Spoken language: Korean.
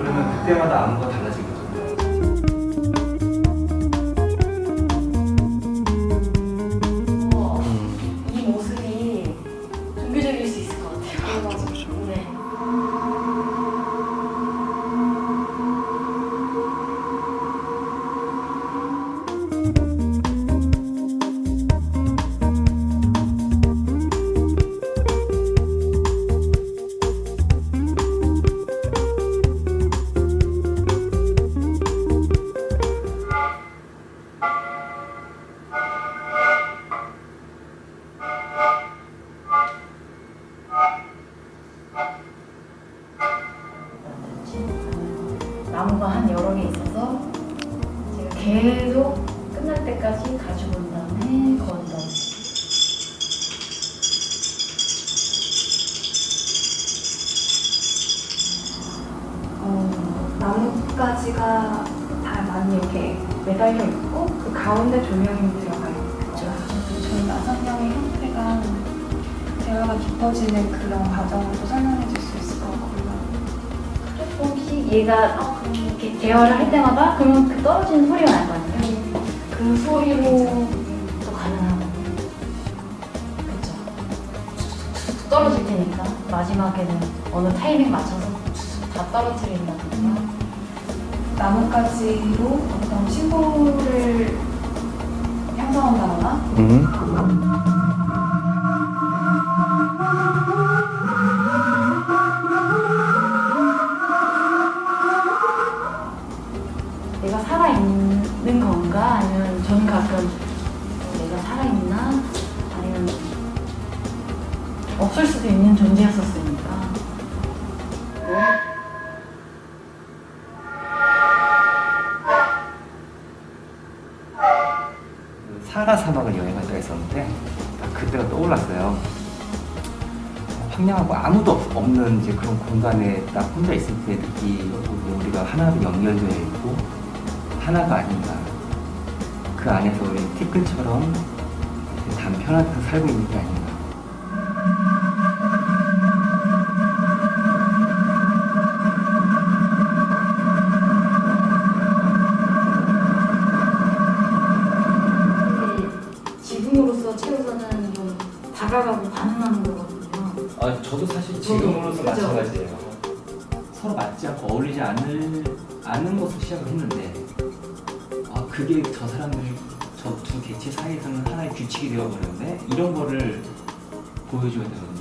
그러면 그때마다 암호가 달라지겠죠. 나무가 한 여러 개 있어서 제가 계속 끝날 때까지 가지고 온 다음에 건다. 어, 나뭇가지가 다 많이 이렇게 매달려 있고 그 가운데 조명이 들어가 있죠. 저희 마성경의 형태가 대화가 깊어지는 그런 과정을 또 설명해 줄수 같고요. 얘가 어, 이렇게 대화를 할 때마다 그러면 그 떨어지는 소리가 날거 아니에요? 그 소리로 또 가능하고 그렇죠. 떨어질 테니까 마지막에는 어느 타이밍 맞춰서 다 떨어뜨린다든가 나뭇가지로 어떤 신호를 형성한다거나 음. 없을 수도 있는 존재였었으니까 그 사하라 사막을 여행할 때가 있었는데 딱 그때가 떠올랐어요. 황량하고 아무도 없- 없는 이제 그런 공간에 딱 혼자 있을 때 느끼고 우리가 하나로 연결되어 있고 하나가 아닌가. 그 안에서 우리 티끈처럼 단편하게 살고 있는 게 아닌가. 다가가고 반응하는 거거든요. 아, 저도 사실 지금으로서 그죠? 마찬가지예요. 서로 맞지 않고 어울리지 않을, 않는 것으로 시작을 했는데, 아, 그게 저 사람들, 저 두 개체 사이에서는 하나의 규칙이 되어버렸는데, 이런 거를 보여줘야 되거든요.